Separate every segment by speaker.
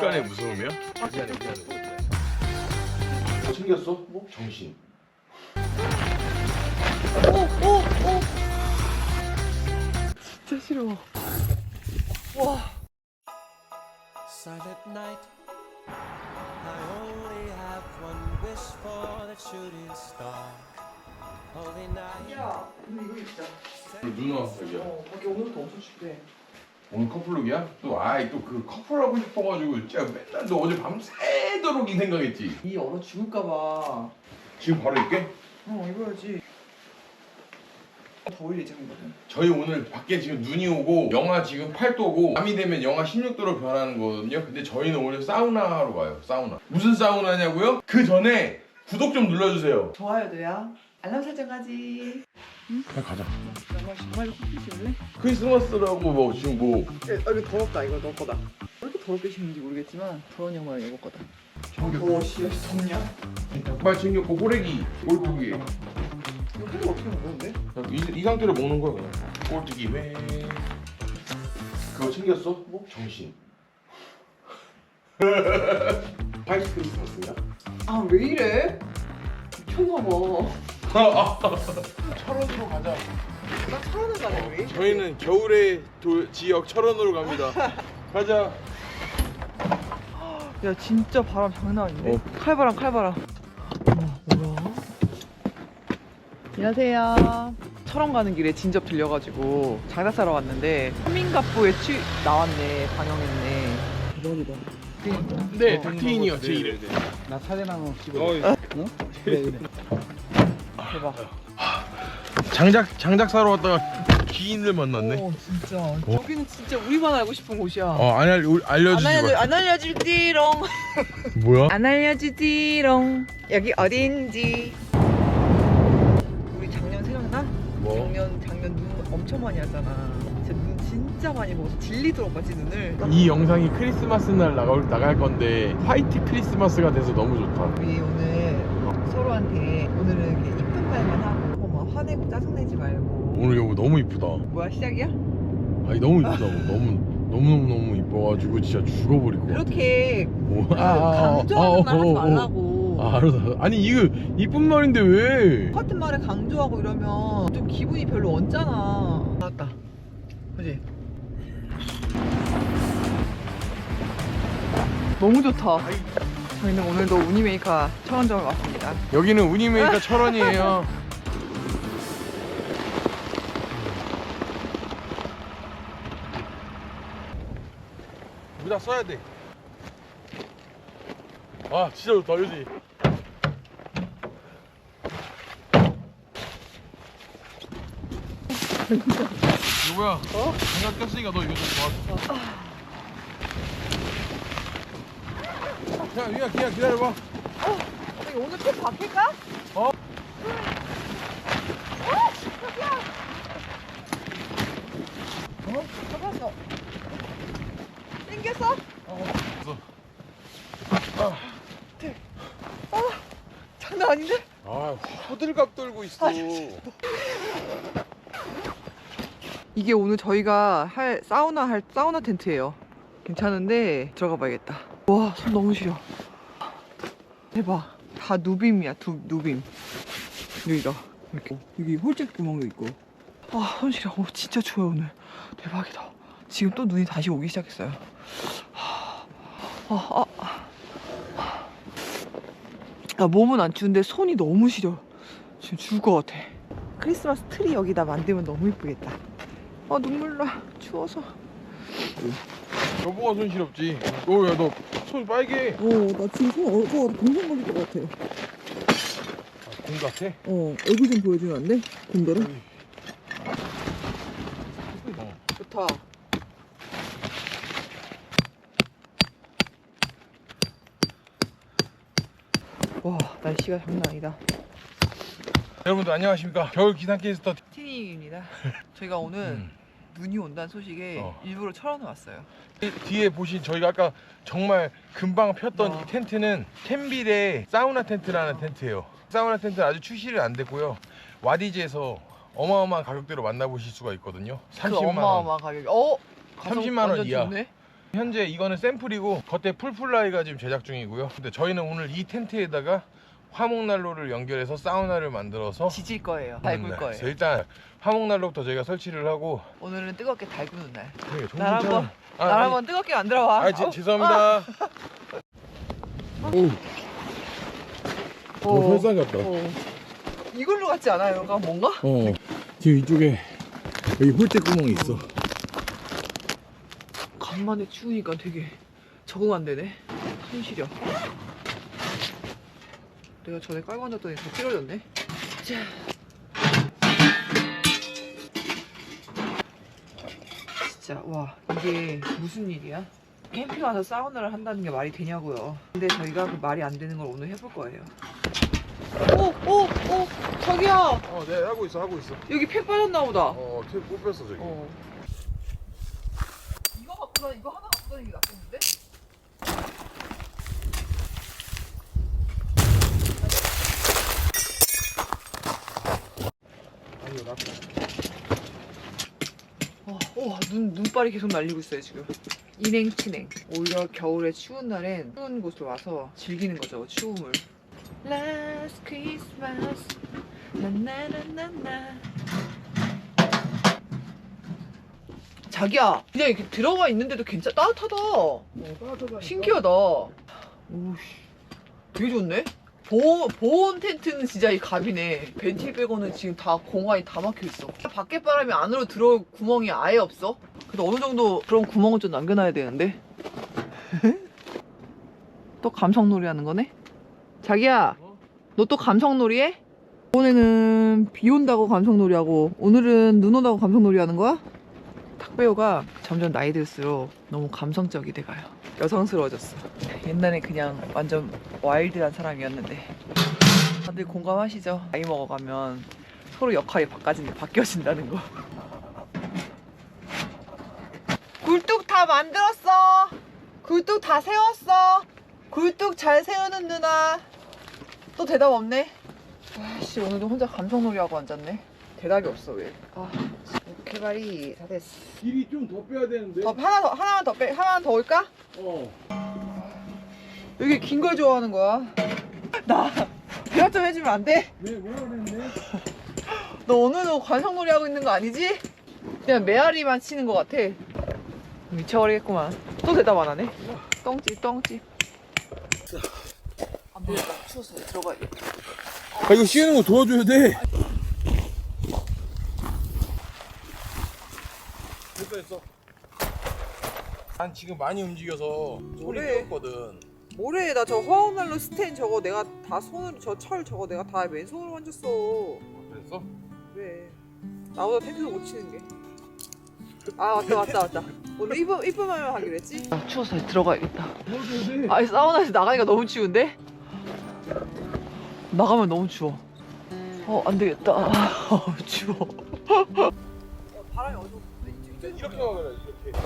Speaker 1: 순식간에 무서움이야?
Speaker 2: 미안해 미안해
Speaker 1: 챙겼어? 뭐? 정신
Speaker 3: 오오오 진짜 싫어 와
Speaker 4: Silent night. I only have one wish for the shooting star. Holy night.
Speaker 3: 야, 근데 이거 진짜.
Speaker 1: 눈 왔어 여기야
Speaker 3: 어, 밖에 오늘부터 엄청 춥대.
Speaker 1: 오늘 커플룩이야? 또 아이 또 그 커플하고 싶어가지고 진짜 맨날 너 어제 밤새도록 이 생각했지
Speaker 3: 이 얼어 죽을까봐.
Speaker 1: 지금 바로 입게?
Speaker 3: 어, 입어야지. 더울 예정이거든.
Speaker 1: 저희 오늘 밖에 지금 눈이 오고 영하 지금 8도고 밤이 되면 영하 16도로 변하는 거거든요 근데 저희는 오늘 사우나로 가요 사우나 무슨 사우나냐고요? 그 전에 구독 좀 눌러주세요
Speaker 3: 좋아요도요. 알람 설정까지.
Speaker 1: 빨리 가자
Speaker 3: 정말로 커피 씹을래?
Speaker 1: 크리스마스라고 뭐 지금 뭐
Speaker 3: 아, 이거 더럽다. 이거 너 거다. 왜 이렇게 더럽게 씹는지 모르겠지만 더러운 양말은 이거 거다. 더워, 씨, 덥냐?
Speaker 1: 빨리 챙겨 고고래기 꼴뚜기
Speaker 3: 이거 회 어떻게 먹는데?
Speaker 1: 이, 이 상태로 먹는 거야 그냥 꼴뚜기 회 그거 챙겼어?
Speaker 3: 뭐?
Speaker 1: 정신 파이스 크리스마스인가?
Speaker 3: 아, 왜 이래? 미쳤나 봐.
Speaker 1: 철원으로 가자.
Speaker 3: 나 차라는 가네, 왜?
Speaker 1: 저희는 겨울의 도, 지역 철원으로 갑니다. 가자.
Speaker 3: 야 진짜 바람 장난 아닌데?
Speaker 1: 어.
Speaker 3: 칼바람 칼바람. 와 뭐야? 안녕하세요. 철원 가는 길에 진접 들려가지고 장작 사러 왔는데 한민갑부에 취 나왔네 방영했네. 대박이다.
Speaker 1: 네.
Speaker 3: 어,
Speaker 1: 닥트인이요 제 이름.
Speaker 2: 나 사진 한번 찍어
Speaker 1: 어,
Speaker 2: 그래 그래
Speaker 3: 대박
Speaker 1: 장작 장작 사러 왔다가 기인을 만났네
Speaker 3: 오 진짜 여기는 진짜 우리만 알고 싶은 곳이야
Speaker 1: 어 안 알,
Speaker 3: 안,
Speaker 1: 알려주지
Speaker 3: 알려,
Speaker 1: 마
Speaker 3: 안 알려줄지롱
Speaker 1: 뭐야?
Speaker 3: 안 알려주지롱 여기 어딘지 우리 작년 생각나?
Speaker 1: 뭐?
Speaker 3: 작년 작년 눈 엄청 많이 왔잖아. 진짜 눈 진짜 많이 먹어서 질리도록 봤지 눈을.
Speaker 1: 이 영상이 크리스마스 날 나갈, 나갈 건데 화이트 크리스마스가 돼서 너무 좋다
Speaker 3: 우리 오늘 서로한테 오늘은 이렇게 말만 하고 막 화내고 짜증내지 말고.
Speaker 1: 오늘 여보 너무 이쁘다
Speaker 3: 뭐야 시작이야?
Speaker 1: 아니 너무 이쁘다 너무 너무너무 이뻐가지고 진짜 죽어버릴 것 같아
Speaker 3: 그렇게
Speaker 1: 뭐,
Speaker 3: 그 강조하는 말 하지
Speaker 1: 어, 어, 어.
Speaker 3: 말라고.
Speaker 1: 아, 알았어 아니 이거 이쁜 말인데 왜
Speaker 3: 똑같은 말에 강조하고 이러면 좀 기분이 별로 얹잖아. 나왔다. 그지? 너무 좋다. 저희는 오늘도 우니메이커 천원점을 왔습니다.
Speaker 1: 여기는 우니메이커 철원이에요 모자 써야 돼. 아 진짜 좋다 그지? 누구야? 어? 장갑 꼈으니까 너 이거 좀 도와줘. 야, 유야, 기야 기다려봐.
Speaker 3: 저희 오늘 또 바뀔까?
Speaker 1: 어?
Speaker 3: 어? 잡았어. 땡겼어? 아, 장난 아닌데?
Speaker 1: 아, 호들갑 떨고 있어.
Speaker 3: 이게 오늘 저희가 할 사우나 할 사우나 텐트예요. 괜찮은데 들어가 봐야겠다. 와, 손 너무 시려. 대박. 다 누빔이야, 두, 누빔. 여기가 이렇게 여기 홀짝 구멍도 있고. 아, 손 시려. 오, 진짜 추워요 오늘. 대박이다. 지금 또 눈이 다시 오기 시작했어요. 아, 아, 아. 아, 몸은 안 추운데 손이 너무 시려. 지금 죽을 것 같아. 크리스마스 트리 여기다 만들면 너무 이쁘겠다. 아 눈물 나. 추워서.
Speaker 1: 여보가 손실없지. 오, 야, 너 손 빨개.
Speaker 3: 어, 나 지금 손 얼굴 공성 걸릴 것 같아.
Speaker 1: 공 같아?
Speaker 3: 어, 얼굴 좀 보여주면 안 돼? 공대로?
Speaker 1: 어.
Speaker 3: 좋다. 와, 날씨가 장난 아니다.
Speaker 1: 여러분들 안녕하십니까? 겨울 기상캐스터.
Speaker 3: 티닝입니다. 저희가 오늘
Speaker 1: 음.
Speaker 3: 눈이 온다는 소식에
Speaker 1: 어.
Speaker 3: 일부러 철원에 왔어요.
Speaker 1: 이 뒤에 보신 저희가 아까 정말 금방 폈던
Speaker 3: 와.
Speaker 1: 이 텐트는 캔빌의 사우나 텐트라는 텐트예요. 사우나 텐트는 아직 출시를 안 됐고요. 와디즈에서 어마어마한 가격대로 만나보실 수가 있거든요.
Speaker 3: 그
Speaker 1: 30만 원.
Speaker 3: 어마어마한 가격이. 어? 가격
Speaker 1: 30만 원
Speaker 3: 완전
Speaker 1: 이하.
Speaker 3: 좋네?
Speaker 1: 현재 이거는 샘플이고 겉에 풀플라이가 지금 제작 중이고요. 근데 저희는 오늘 이 텐트에다가 화목난로를 연결해서 사우나를 만들어서
Speaker 3: 지질 거예요. 밟을
Speaker 1: 네, 그래서
Speaker 3: 거예요.
Speaker 1: 일단 화목난로부터 저희가 설치를 하고
Speaker 3: 오늘은 뜨겁게 달구는 날.
Speaker 1: 네, 정신
Speaker 3: 날
Speaker 1: 차려.
Speaker 3: 한번
Speaker 1: 아,
Speaker 3: 날
Speaker 1: 아니,
Speaker 3: 한번 뜨겁게 만들어 봐.
Speaker 1: 아, 제, 죄송합니다. 오,
Speaker 3: 어.
Speaker 1: 설상 같다.
Speaker 3: 어. 이걸로 같지 않아요? 이거 뭔가?
Speaker 1: 어, 지금 이쪽에 여기 홀대 구멍이 있어.
Speaker 3: 간만에 추우니까 되게 적응 안 되네. 손 시려. 내가 전에 깔고 앉았더니 더 찌러졌네. 자. 진짜 와 이게 무슨 일이야? 캠핑 와서 사우나를 한다는 게 말이 되냐고요. 근데 저희가 그 말이 안 되는 걸 오늘 해볼 거예요. 오, 오, 오, 저기요.
Speaker 1: 어, 네, 하고 있어, 하고 있어.
Speaker 3: 여기 팩 빠졌나 보다.
Speaker 1: 어, 탭 뽑혔어, 저기.
Speaker 3: 어. 이거 갖고 다 이거 하나 갖고 다니는 게 낫겠는데?
Speaker 1: 아니, 나
Speaker 3: 와, 와, 눈 눈발이 계속 날리고 있어요 지금. 인행 친행. 오히려 겨울에 추운 날엔 추운 곳으로 와서 즐기는 거죠 추움을. Last Christmas, 나나나나나. 자기야, 그냥 이렇게 들어가 있는데도 괜찮 따뜻하다. 신기하다. 오씨, 되게 좋네. 보온, 보온 텐트는 진짜 이 갑이네. 벤틸 빼고는 지금 다 공간이 다 막혀 있어. 밖에 바람이 안으로 들어올 구멍이 아예 없어. 그래도 어느 정도 그런 구멍은 좀 남겨놔야 되는데. 또 감성놀이 하는 거네? 자기야, 너또 감성놀이 해? 이번에는 비 온다고 감성놀이 하고, 오늘은 눈 온다고 감성놀이 하는 거야? 탁배우가 점점 나이 들수록 너무 감성적이 돼가요. 여성스러워졌어. 옛날에 그냥 완전 와일드한 사람이었는데. 다들 공감하시죠? 나이 먹어가면 서로 역할이 바꿔진, 바뀌어진다는 거. 굴뚝 다 만들었어. 굴뚝 다 세웠어. 굴뚝 잘 세우는 누나. 또 대답 없네. 아씨 오늘도 혼자 감성놀이 하고 앉았네. 대답이 없어 왜? 아, 개발이 다 됐어.
Speaker 1: 길이 좀 더 빼야 되는데.
Speaker 3: 더 하나 더 하나만 더 빼, 하나만 더 올까?
Speaker 1: 어.
Speaker 3: 여기 긴 걸 좋아하는 거야. 나 대화 좀 해주면 안 돼?
Speaker 1: 네, 뭐라 그랬네?
Speaker 3: 너 오늘도 관성놀이 하고 있는 거 아니지? 그냥 메아리만 치는 거 같아. 미쳐버리겠구만. 또 대답 안 하네. 똥집 똥집. 안 되겠다. 추워서 들어가야겠다.
Speaker 1: 아, 이거 씌우는 거 도와줘야 돼. 됐어, 됐어. 난 지금 많이 움직여서 소리
Speaker 3: 그래.
Speaker 1: 떴거든.
Speaker 3: 뭐래 나저 화학난로 스텐 저거 내가 다 손으로 저 철 저거 내가 다 왼손으로 만졌어.
Speaker 1: 됐어?
Speaker 3: 그래. 나보다 텐트도 못 치는 게. 아 왔다 왔다 왔다. 오늘 이쁜 이쁜만 하기로 했지? 아, 추워서 들어가야겠다.
Speaker 1: 돼.
Speaker 3: 아니 사우나에서 나가니까 너무 추운데? 나가면 너무 추워. 어 안 되겠다. 어, 추워. 바람이 어디서
Speaker 1: 이렇게 가그래 이렇게.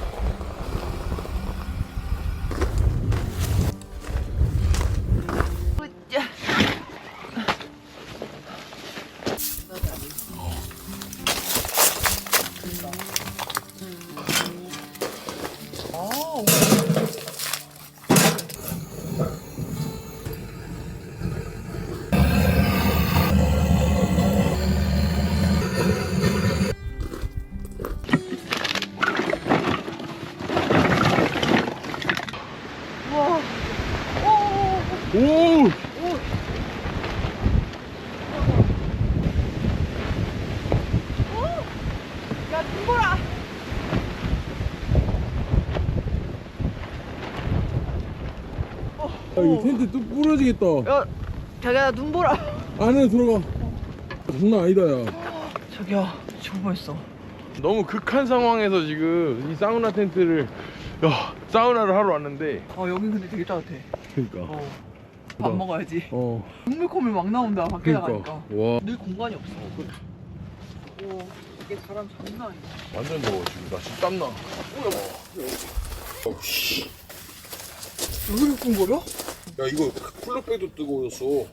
Speaker 1: 이 텐트 또 부러지겠다.
Speaker 3: 야, 자기야, 눈 보라!
Speaker 1: 안에 들어가. 장난 아니다, 야.
Speaker 3: 자기야, 죽을 뻔했어.
Speaker 1: 너무 극한 상황에서 지금 이 사우나 텐트를 야 사우나를 하러 왔는데
Speaker 3: 어, 여긴 근데 되게 따뜻해.
Speaker 1: 그러니까
Speaker 3: 어. 밥
Speaker 1: 나-
Speaker 3: 먹어야지.
Speaker 1: 어
Speaker 3: 눈물 콧물 막 나온다, 밖에
Speaker 1: 그러니까
Speaker 3: 나가니까.
Speaker 1: 와
Speaker 3: 늘 공간이 없어. 오, 이게 바람 장난 아니야.
Speaker 1: 완전 더워 지금 나 진짜 땀나
Speaker 3: 왜 이렇게 꿍거려?
Speaker 1: 야 이거 쿨러백도 뜨거워졌어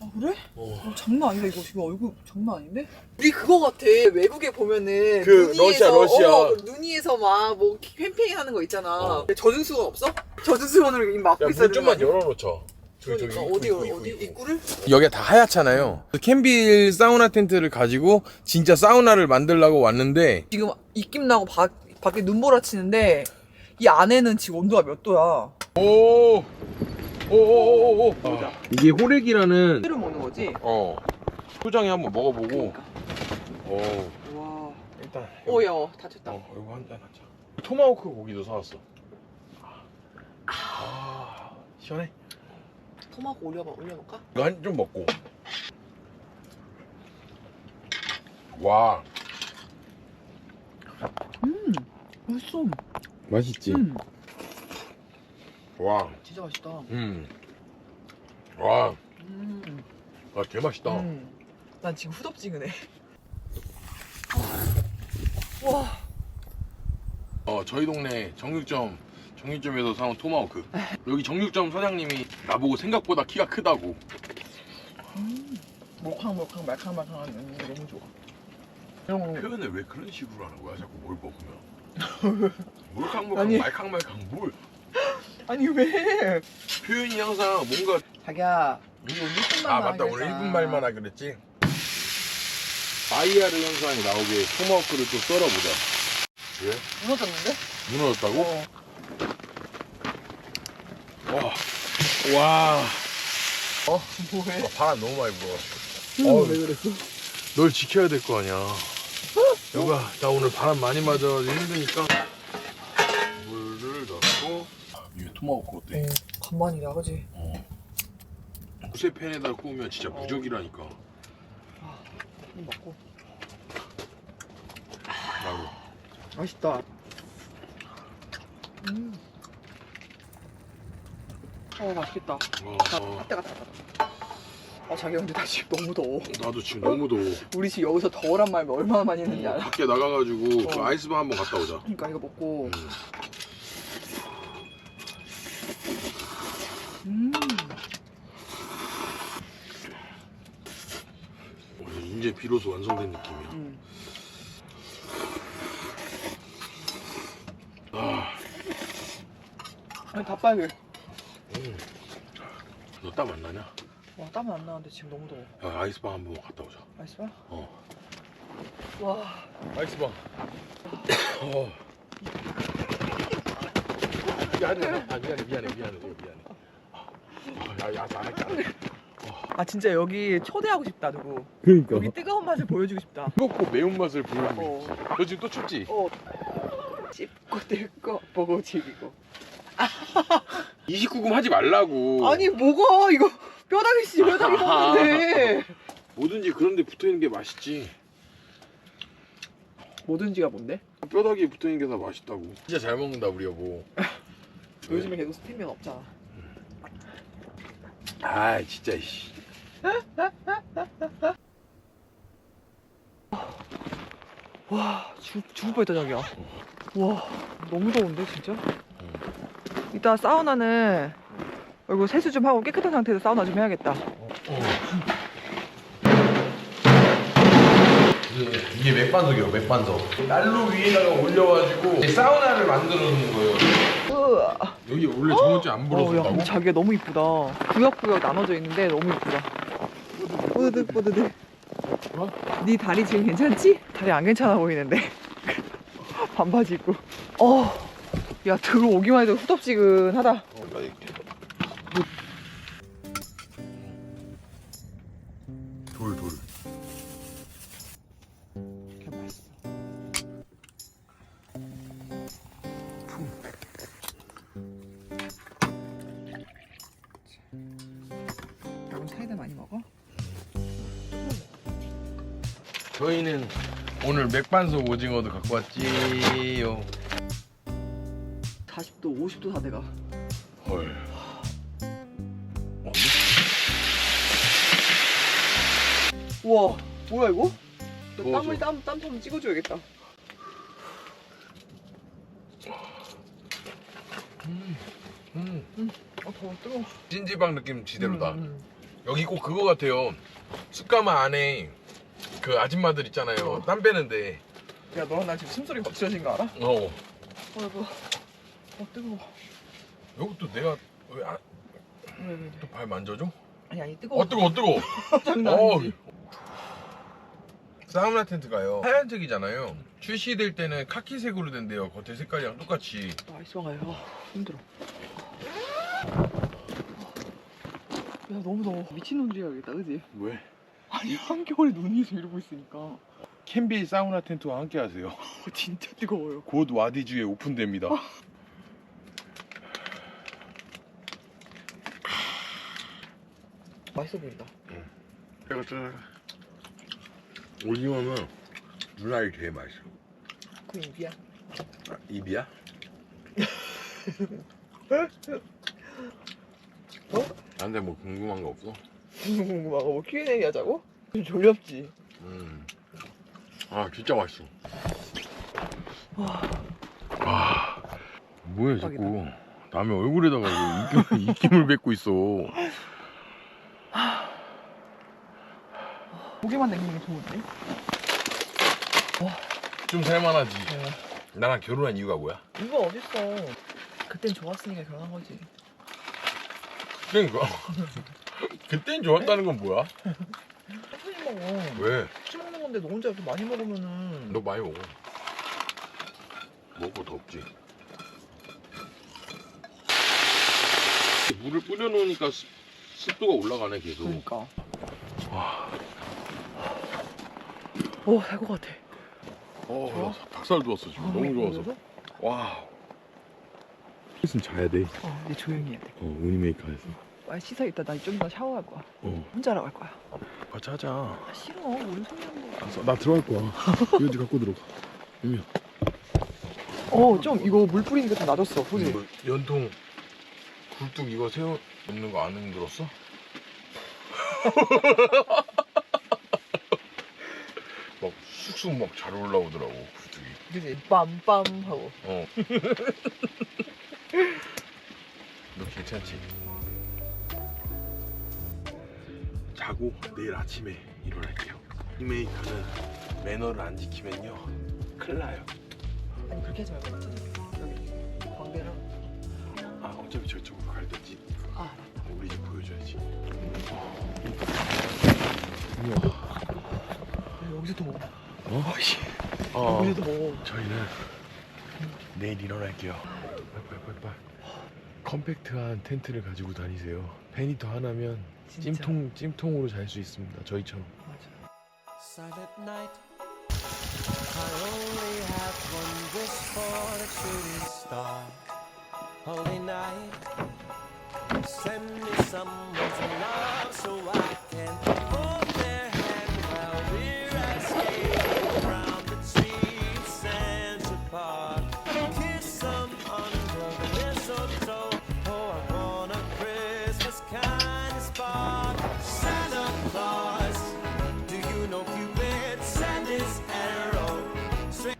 Speaker 3: 아 그래?
Speaker 1: 어.
Speaker 3: 어, 장난 아니다 이거 지금 얼굴 장난 아닌데? 우리 그거 같아 외국에 보면은
Speaker 1: 그
Speaker 3: 눈이에서,
Speaker 1: 러시아, 러시아.
Speaker 3: 어, 그 눈이에서 막 뭐 캠페인 하는 거 있잖아
Speaker 1: 어.
Speaker 3: 젖은 수건 없어? 젖은 수건으로 입 막고 있어야 되는 거 아니야?
Speaker 1: 열어놓자
Speaker 3: 그러니까 어디 어디 입구를?
Speaker 1: 여기가 다 하얗잖아요 캠빌 사우나 텐트를 가지고 진짜 사우나를 만들려고 왔는데
Speaker 3: 지금 입김 나고 바, 밖에 눈보라 치는데 이 안에는 지금 온도가 몇 도야?
Speaker 1: 오 오오오오 이게 호렉이라는
Speaker 3: 회를 먹는 거지?
Speaker 1: 어 초장에 한번 먹어보고 오
Speaker 3: 와.
Speaker 1: 일단
Speaker 3: 오야 다쳤다.
Speaker 1: 어, 이거 한잔 하자. 토마호크 고기도 사왔어. 아, 시원해.
Speaker 3: 토마토 올려봐 올려볼까?
Speaker 1: 이거 한 좀 먹고. 와,
Speaker 3: 음 맛있어.
Speaker 1: 맛있지.
Speaker 3: 음
Speaker 1: 와,
Speaker 3: 진짜 맛있다.
Speaker 1: 음, 와,
Speaker 3: 음.
Speaker 1: 아, 개 맛있다.
Speaker 3: 음. 난 지금 후덥지근해. 와.
Speaker 1: 어, 저희 동네 정육점 정육점에서 사온 토마호크. 여기 정육점 사장님이 나보고 생각보다 키가 크다고.
Speaker 3: 몰캉몰캉 말캉말캉한 게 너무 좋아. 이런 거
Speaker 1: 표현을 왜 그런 식으로 하는 거야? 자꾸 뭘 먹으면.
Speaker 3: 아니.
Speaker 1: 말캉말캉 뭘?
Speaker 3: 아니 왜?
Speaker 1: 표현이 항상 뭔가
Speaker 3: 자기야 우리 오늘 1분만
Speaker 1: 아 맞다 오늘 1분 말만 하기로 했지 아이아르 현상이 나오게 토마호크를 또 썰어보자 왜?
Speaker 3: 무너졌는데?
Speaker 1: 무너졌다고?
Speaker 3: 어.
Speaker 1: 와, 와
Speaker 3: 어 뭐해?
Speaker 1: 아, 바람 너무 많이 불어
Speaker 3: 어. 왜 그랬어?
Speaker 1: 널 지켜야 될 거 아니야 여가 나 오늘 바람 많이 맞아 힘드니까 토마호크 어때?
Speaker 3: 간만이다 그지?
Speaker 1: 무쇠팬에다 구우면 진짜 무적이라니까
Speaker 3: 먹고
Speaker 1: 나도
Speaker 3: 맛있다. 음. 어 맛있겠다.
Speaker 1: 어,
Speaker 3: 나
Speaker 1: 어,
Speaker 3: 핫때 갔다 갔다. 아 자기 근데 나 지금 너무 더워.
Speaker 1: 나도 지금 너무 더워
Speaker 3: 우리 지금 여기서 더우란 말 얼마나 많이 했는지 알아?
Speaker 1: 밖에 나가가지고 그
Speaker 3: 어.
Speaker 1: 아이스방 한번 갔다 오자
Speaker 3: 그러니까 이거 먹고. 음.
Speaker 1: 어, 이제 비로소 완성된 느낌이야.
Speaker 3: 음.
Speaker 1: 아,
Speaker 3: 아니 다 빨개.
Speaker 1: 너땀 안 나냐?
Speaker 3: 와 땀은 안 나는데 지금 너무 더워.
Speaker 1: 야, 아이스방 한번 갔다 오자.
Speaker 3: 맛있어?
Speaker 1: 어.
Speaker 3: 와.
Speaker 1: 아이스방. 어. 미안해, 아, 미안해, 미안해, 미안해, 미안해. 아, 야, 야, 안 할게.
Speaker 3: 아 진짜 여기 초대하고 싶다 누구.
Speaker 1: 그러니까.
Speaker 3: 여기 뜨거운 맛을 보여주고 싶다.
Speaker 1: 뜨겁고 매운맛을 보여주고
Speaker 3: 어.
Speaker 1: 있지. 너 지금 또 춥지?
Speaker 3: 어. 씹고 뜯고 보고 즐기고.
Speaker 1: 29금 하지 말라고.
Speaker 3: 아니 뭐가 이거 뼈다귀 씨 뼈다귀 먹는데
Speaker 1: 뭐든지 그런 데 붙어 있는 게 맛있지.
Speaker 3: 뭐든지가 뭔데?
Speaker 1: 뼈다귀에 붙어 있는 게 다 맛있다고. 진짜 잘 먹는다, 우리 여보.
Speaker 3: 요즘에 계속 스팸면 없잖아
Speaker 1: 아, 진짜, 씨.
Speaker 3: 와 죽, 죽을 뻔했다 자기야 와 너무 더운데 진짜 이따 사우나는 얼굴 세수 좀 하고 깨끗한 상태에서 사우나 좀 해야겠다
Speaker 1: 이게 맥반석이에요, 맥반석. 난로 위에다가 올려가지고 사우나를 만들어 놓는 거예요. 여기 원래 저번 주에 안
Speaker 3: 어, 야,
Speaker 1: 불었었다고?
Speaker 3: 근데 자기가 너무 이쁘다 구역구역 나눠져 있는데 너무 이쁘다 뽀드득 뽀드득
Speaker 1: 어?
Speaker 3: 네 다리 지금 괜찮지? 다리 안 괜찮아 보이는데 반바지 입고 어, 야 들어오기만 해도 후덥지근하다
Speaker 1: 어, 나 이렇게. 맥반석 오징어도 갖고 왔지요.
Speaker 3: 40도 50도 다 돼가
Speaker 1: 헐. 어,
Speaker 3: 우와 뭐야 이거? 너. 땀을 땀, 땀좀 찍어줘야겠다
Speaker 1: 음,
Speaker 3: 어 더워 뜨거워
Speaker 1: 찐지방 느낌 지대로다.
Speaker 3: 음, 음.
Speaker 1: 여기 꼭 그거 같아요. 숯가마 안에 그 아줌마들 있잖아요.
Speaker 3: 어.
Speaker 1: 땀 빼는데.
Speaker 3: 야 너랑 나 지금 숨소리 거칠어진 거 알아?
Speaker 1: 어.
Speaker 3: 아이고 어 뜨거워
Speaker 1: 이것도 내가 왜 아,
Speaker 3: 왜 왜, 왜.
Speaker 1: 또발 만져줘?
Speaker 3: 아니 아니 뜨거워
Speaker 1: 어 뜨거, 뜨거.
Speaker 3: 장난
Speaker 1: 어.
Speaker 3: 아니지
Speaker 1: 사우나 텐트가요. 하얀색이잖아요. 출시될 때는 카키색으로 된대요. 겉에 색깔이랑 똑같이.
Speaker 3: 나이스 와요 힘들어 야 너무 더워 미친놈 줘야겠다 그지?
Speaker 1: 왜?
Speaker 3: 아니 한겨울에 눈이 이러고 있으니까
Speaker 1: 캔빌 사우나 텐트와 함께 하세요.
Speaker 3: 어, 진짜 뜨거워요
Speaker 1: 곧 와디주에 오픈됩니다.
Speaker 3: 맛있어 보인다
Speaker 1: 내가 짜 오징어는 누나이 제일 맛있어.
Speaker 3: 그 입이야
Speaker 1: 아, 입이야?
Speaker 3: 어?
Speaker 1: 나한테 뭐 궁금한 거 없어?
Speaker 3: 궁금하고 뭐 Q&A 하자고? 좀 졸렵지
Speaker 1: 음. 아 진짜 맛있어.
Speaker 3: 와
Speaker 1: 아 뭐야 자꾸 남의 얼굴에다가 이거 입김, 입김을 뱉고 있어.
Speaker 3: 고기만 남기는 게 좋은데?
Speaker 1: 좀 살만하지.
Speaker 3: 네.
Speaker 1: 나랑 결혼한 이유가 뭐야?
Speaker 3: 이거 어딨어 그땐 좋았으니까 결혼한 거지
Speaker 1: 그러니까. 그땐 좋았다는 건 뭐야?
Speaker 3: 천천히 먹어
Speaker 1: 왜?
Speaker 3: 같이 먹는 건데 너 혼자 이렇게 많이 먹으면은
Speaker 1: 너 많이 먹어. 먹고 더 없지. 물을 뿌려 놓으니까 습, 습도가 올라가네 계속.
Speaker 3: 그러니까
Speaker 1: 와.
Speaker 3: 오살것 같아
Speaker 1: 어, 나 닭살 돋았어 지금. 너무 좋아서. 와. 있으면 자야 돼.
Speaker 3: 어 이제 조용히 해야 돼
Speaker 1: 어, 우니메이커에서.
Speaker 3: 빨리 씻어 있다 나좀 이따 샤워할 거야
Speaker 1: 어.
Speaker 3: 혼자라고 할 거야
Speaker 1: 같이 하자.
Speaker 3: 아 싫어 뭔 소리 하는 거야
Speaker 1: 알았어, 나 들어갈 거야. 이거 갖고 들어가. 유미야.
Speaker 3: 어좀 이거 물 뿌리는 게좀 놔뒀어 그지?
Speaker 1: 이거 연통 굴뚝 이거 세워 놓는 거안 힘들었어? 막 쑥쑥 막 잘 올라오더라고 굴뚝이.
Speaker 3: 그지? 빰빰 하고
Speaker 1: 어. 너 괜찮지? 자고 내일 아침에 일어날게요. 이메이커는 매너를 안 지키면요 큰일 나요.
Speaker 3: 아니 그렇게 하지 말고 여기 광대랑
Speaker 1: 아 어차피 저쪽으로 갈든지
Speaker 3: 아 맞다
Speaker 1: 우리 집 보여줘야지.
Speaker 3: 여기서도 먹어
Speaker 1: 어?
Speaker 3: 아이씨
Speaker 1: 어.
Speaker 3: 여기서도 먹어
Speaker 1: 저희는 내일 일어날게요. 빨빨빨빨. 컴팩트한 텐트를 가지고 다니세요. 페니터 하나면
Speaker 3: 진짜.
Speaker 1: 찜통 찜통으로 잘 수 있습니다. 저희처럼.
Speaker 3: 맞아
Speaker 4: Silent night. I only have one wish for the shooting star. Holy night. Send me someone to love so I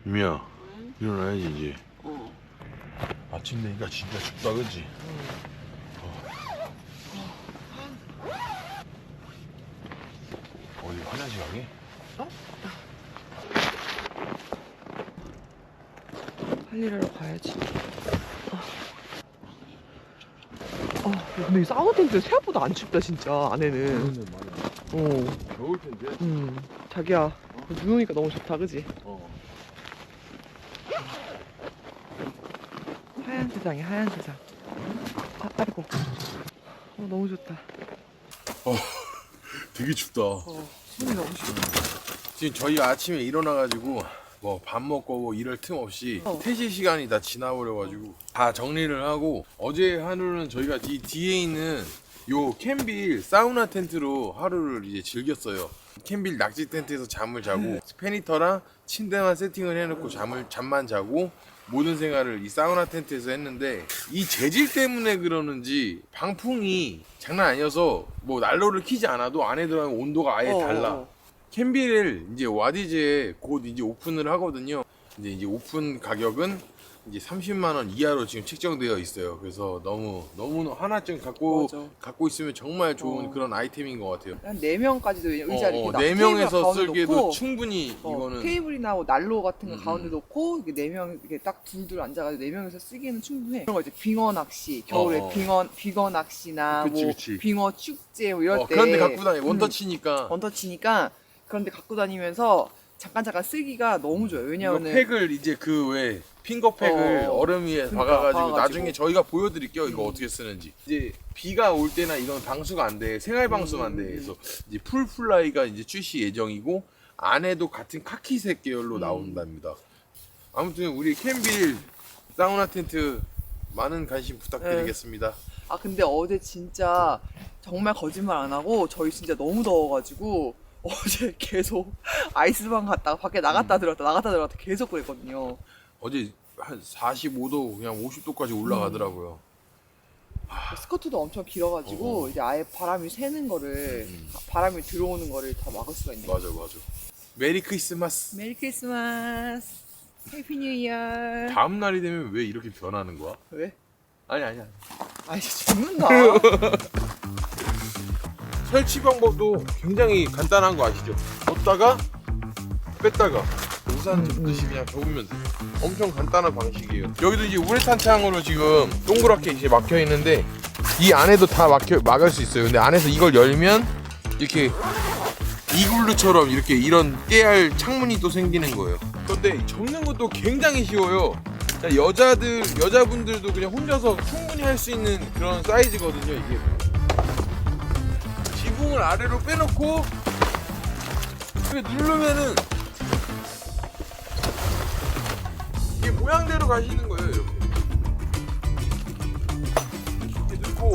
Speaker 1: 미야 일어나야지 이제. 아침 되니까 진짜 춥다 그지? 어 디 화장실 가게?
Speaker 3: 할일 하러 가야지 아 야, 근데 이 사우나 텐트 생각보다 안 춥다 진짜 안에는 어
Speaker 1: 겨울 텐데.
Speaker 3: 음, 자기야 눈 오니까 너무 좋다 그지?
Speaker 1: 어.
Speaker 3: 하얀 세상이야 하얀 세상 아, 아이고 어, 너무 좋다
Speaker 1: 되게 춥다.
Speaker 3: 어, 숨이 너무 쉬워
Speaker 1: 지금 저희 아침에 일어나가지고 뭐 밥 먹고 뭐 이럴 틈 없이
Speaker 3: 어.
Speaker 1: 3시 시간이 다 지나버려가지고 다 정리를 하고 어제 하루는 저희가 이 뒤에 있는 요 캠빌 사우나 텐트로 하루를 이제 즐겼어요. 캠빌 낙지 텐트에서 잠을 자고 페니터랑 침대만 세팅을 해놓고 잠을 잠만 자고 모든 생활을 이 사우나 텐트에서 했는데 이 재질 때문에 그러는지 방풍이 장난 아니어서 뭐 난로를 켜지 않아도 안에 들어가면 온도가 아예
Speaker 3: 어,
Speaker 1: 달라.
Speaker 3: 어, 어.
Speaker 1: 캠빌을 이제 와디즈에 곧 이제 오픈을 하거든요. 이제 이제 오픈 가격은 이제 30만 원 이하로 지금 책정되어 있어요. 그래서 너무 너무 하나쯤 갖고
Speaker 3: 맞아.
Speaker 1: 갖고 있으면 정말 좋은
Speaker 3: 어.
Speaker 1: 그런 아이템인 것 같아요.
Speaker 3: 한 4명까지도 의자 이렇게 놔-
Speaker 1: 네 명에서 쓰기에도
Speaker 3: 놓고
Speaker 1: 충분히
Speaker 3: 어,
Speaker 1: 이거는
Speaker 3: 테이블이나 뭐 난로 같은 거
Speaker 1: 음,
Speaker 3: 가운데
Speaker 1: 음.
Speaker 3: 놓고 이게 네명 이렇게 딱 둘둘 앉아가지고 네 명이서 쓰기에는 충분해. 그런 거 이제 빙어 낚시 겨울에
Speaker 1: 어, 어.
Speaker 3: 빙어 빙어 낚시나
Speaker 1: 그치,
Speaker 3: 뭐
Speaker 1: 그치.
Speaker 3: 빙어 축제 뭐 이럴
Speaker 1: 어,
Speaker 3: 때
Speaker 1: 그런데 갖고 다니
Speaker 3: 음,
Speaker 1: 원터치니까
Speaker 3: 원터치니까 그런데 갖고 다니면서 잠깐 잠깐 쓰기가 너무 좋아요.
Speaker 1: 이거
Speaker 3: 왜냐면은
Speaker 1: 팩을 이제 그 왜 핑거팩을
Speaker 3: 어,
Speaker 1: 어, 얼음 위에
Speaker 3: 그러니까,
Speaker 1: 박아가지고
Speaker 3: 박아가지고.
Speaker 1: 나중에 저희가 보여드릴게요 이거
Speaker 3: 음.
Speaker 1: 어떻게 쓰는지 이제 비가 올 때나 이건 방수가 안 돼 생활 방수가 안돼
Speaker 3: 음.
Speaker 1: 그래서 이제 풀플라이가 이제 출시 예정이고 안에도 같은 카키색 계열로
Speaker 3: 음.
Speaker 1: 나온답니다 아무튼 우리 캠빌 사우나 텐트 많은 관심 부탁드리겠습니다
Speaker 3: 아 근데 어제 진짜 정말 거짓말 안 하고 저희 진짜 너무 더워가지고 어제 계속 아이스방 갔다가 밖에
Speaker 1: 음.
Speaker 3: 나갔다 들어갔다 나갔다 들어갔다 계속 그랬거든요.
Speaker 1: 어제 한 45도 그냥 50도까지 올라가더라고요
Speaker 3: 스커트도 엄청 길어가지고
Speaker 1: 어.
Speaker 3: 이제 아예 바람이 새는 거를
Speaker 1: 음.
Speaker 3: 바람이 들어오는 거를 다 막을 수가 있는 거예요.
Speaker 1: 맞아 맞아 메리 크리스마스
Speaker 3: 메리 크리스마스, 해피 뉴 이어.
Speaker 1: 다음 날이 되면 왜 이렇게 변하는 거야?
Speaker 3: 왜?
Speaker 1: 아니 아니야
Speaker 3: 아 진짜 죽는다.
Speaker 1: 설치 방법도 굉장히 간단한 거 아시죠? 뒀다가 뺐다가 우산 접듯이 그냥 접으면 돼. 엄청 간단한 방식이에요. 여기도 이제 우레탄 창으로 지금 동그랗게 이제 막혀 있는데 이 안에도 다 막혀 막을 수 있어요. 근데 안에서 이걸 열면 이렇게 이글루처럼 이렇게 이런 깨알 창문이 또 생기는 거예요. 그런데 접는 것도 굉장히 쉬워요. 여자들 여자분들도 그냥 혼자서 충분히 할 수 있는 그런 사이즈거든요. 이게 지붕을 아래로 빼놓고 이렇게 누르면은 이게 모양대로 가시는 거예요 이렇게. 이렇게 넣고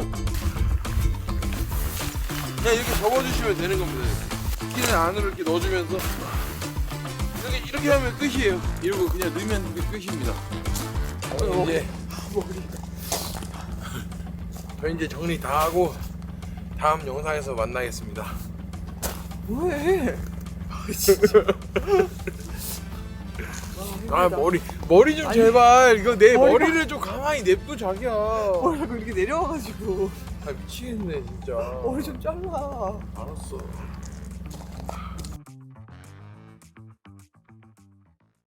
Speaker 1: 그냥 이렇게 접어주시면 되는 겁니다 끼는 안으로 이렇게 넣어주면서 이렇게 이렇게 하면 끝이에요. 이러고 그냥 넣으면 끝입니다. 어, 이제 저 이제 정리 다 하고 다음 영상에서 만나겠습니다.
Speaker 3: 왜?
Speaker 1: 아 머리 머리 좀
Speaker 3: 아니,
Speaker 1: 제발 이거 내
Speaker 3: 머리가-
Speaker 1: 머리를 좀 가만히 냅둬 자기야.
Speaker 3: 머리 자꾸 이렇게 내려와가지고
Speaker 1: 아 미치겠네 진짜.
Speaker 3: 머리 좀 잘라.
Speaker 1: 알았어.